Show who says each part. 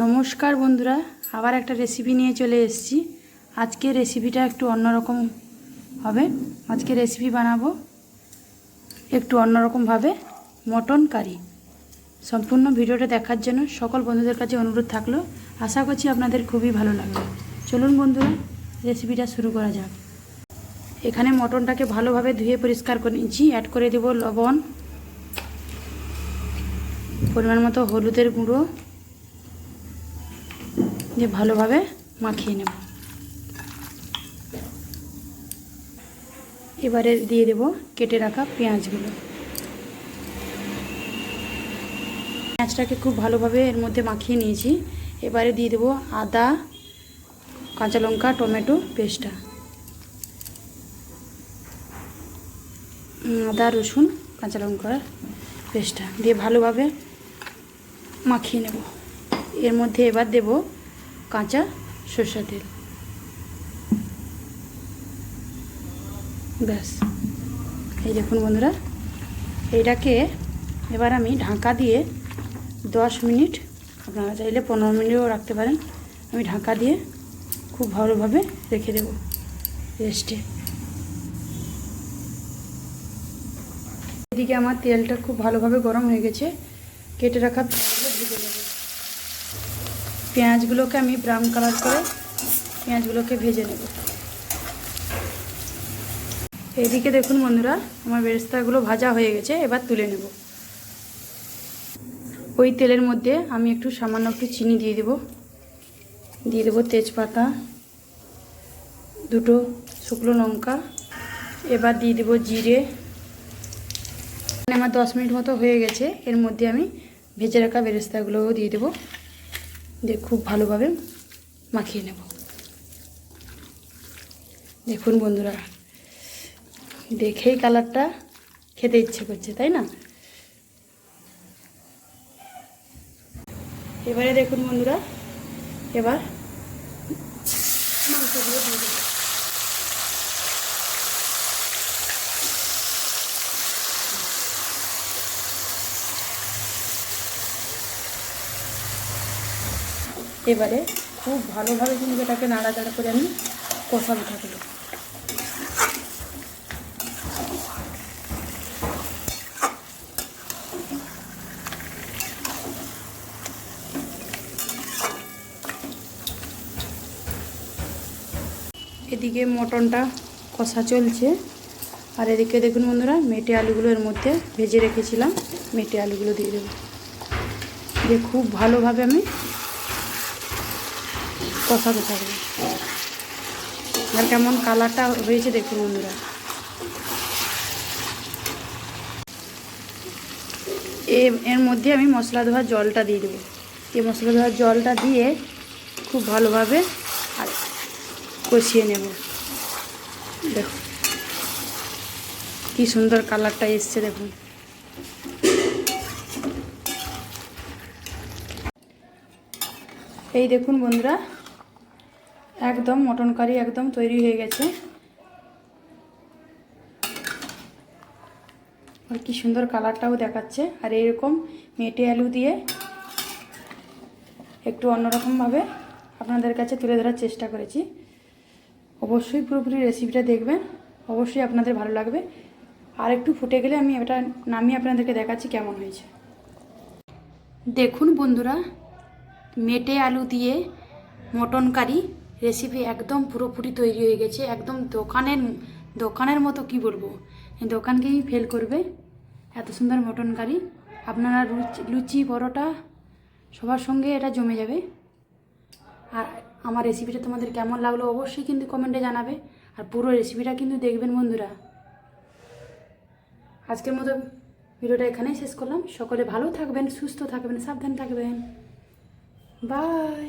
Speaker 1: নমস্কার বন্ধুরা, আবার একটা রেসিপি নিয়ে চলে এসেছি। আজকে রেসিপিটা একটু অন্যরকম হবে। আজকে রেসিপি বানাবো একটু অন্যরকমভাবে মটন কারি। সম্পূর্ণ ভিডিওটা দেখার জন্য সকল বন্ধুদের কাছে অনুরোধ থাকল। আশা করছি আপনাদের খুবই ভালো লাগবে। চলুন বন্ধুরা রেসিপিটা শুরু করা যাক। এখানে মটনটাকে ভালোভাবে ধুয়ে পরিষ্কার করে নিচ্ছি অ্যাড করে দেব লবণ, পরিমাণ মতো হলুদের গুঁড়ো দিয়ে ভালোভাবে মাখিয়ে নেব। এবারে দিয়ে দেব কেটে রাখা পেঁয়াজগুলো। পেঁয়াজটাকে খুব ভালোভাবে এর মধ্যে মাখিয়ে নিয়েছি। এবারে দিয়ে দেব আদা, কাঁচা লঙ্কা, টমেটো পেস্টটা। আদা, রসুন, কাঁচা লঙ্কার পেস্টটা দিয়ে ভালোভাবে মাখিয়ে নেব। এর মধ্যে এবার দেব কাঁচা সর্ষা তেল। ব্যাস। এই দেখুন বন্ধুরা, এইটাকে এবার আমি ঢাকা দিয়ে দশ মিনিট, আপনারা চাইলে পনেরো মিনিটও রাখতে পারেন, আমি ঢাকা দিয়ে খুব ভালোভাবে রেখে দেব রেস্টে। এদিকে আমার তেলটা খুব ভালোভাবে গরম হয়ে গেছে, কেটে রাখা পেঁয়াজগুলোকে আমি ব্রাউন কালার করে পেঁয়াজগুলোকে ভেজে নেব। এদিকে দেখুন বন্ধুরা, আমার বেরেস্তাগুলো ভাজা হয়ে গেছে, এবার তুলে নেব। ওই তেলের মধ্যে আমি একটু সামান্য একটু চিনি দিয়ে দেব। দিয়ে দেবো তেজপাতা, দুটো শুকনো লঙ্কা, এবার দিয়ে দেবো জিরে। আমার দশ মিনিট মতো হয়ে গেছে, এর মধ্যে আমি ভেজে রাখা বেরেস্তাগুলোও দিয়ে দেবো। দিয়ে খুব ভালোভাবে মাখিয়ে নেব। দেখুন বন্ধুরা, দেখেই কালারটা খেতে ইচ্ছে করছে, তাই না? এবারে দেখুন বন্ধুরা, এবার মাংসগুলো দিয়ে এবারে খুব ভালোভাবে কিন্তু এটাকে নাড়াচাড়া করে আমি কষাতে থাকব এদিকে মটনটা কষা চলছে। আর এদিকে দেখুন বন্ধুরা, মেটে আলুগুলো এর মধ্যে ভেজে রেখেছিলাম, মেটে আলুগুলো দিয়ে দেবো। দিয়ে খুব ভালোভাবে আমি কষাতে থাকবে। আর কেমন কালারটা হয়েছে দেখুন বন্ধুরা। এর মধ্যে আমি মশলা ধোয়ার জলটা দিয়ে দেবো। এই মশলা ধোয়ার জলটা দিয়ে খুব ভালোভাবে আর কষিয়ে নেব। দেখুন, কি সুন্দর কালারটা এসছে দেখুন। এই দেখুন বন্ধুরা একদম মটন কারি একদম তৈরি হয়ে গেছে। আর কি সুন্দর কালারটাও দেখাচ্ছে। আর এরকম মেটে আলু দিয়ে একটু অন্যরকমভাবে আপনাদের কাছে তুলে ধরার চেষ্টা করেছি। অবশ্যই পুরোপুরি রেসিপিটা দেখবেন। অবশ্যই আপনাদের ভালো লাগবে। আর একটু ফুটে গেলে আমি এটা নামিয়ে আপনাদেরকে দেখাচ্ছি কেমন হয়েছে। দেখুন বন্ধুরা, মেটে আলু দিয়ে মটন কারি রেসিপি একদম পুরোপুরি তৈরি হয়ে গেছে, একদম দোকানের দোকানের মতো কি বলব? দোকানকেই ফেল করবে। এত সুন্দর মটন কারি আপনারা লুচি, পরোটা, সবার সঙ্গে এটা জমে যাবে। আর আমার রেসিপিটা তোমাদের কেমন লাগল অবশ্যই কিন্তু কমেন্টে জানাবে। আর পুরো রেসিপিটা কিন্তু দেখবেন বন্ধুরা। আজকের মতো ভিডিওটা এখানেই শেষ করলাম। সকলে ভালো থাকবেন, সুস্থ থাকবেন, সাবধান থাকবেন। বাই